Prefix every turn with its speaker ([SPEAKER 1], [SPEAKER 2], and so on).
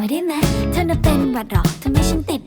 [SPEAKER 1] ไว้ได้ไหมเธอน่ะเป็นหวัดหรอกทำให้ฉันติด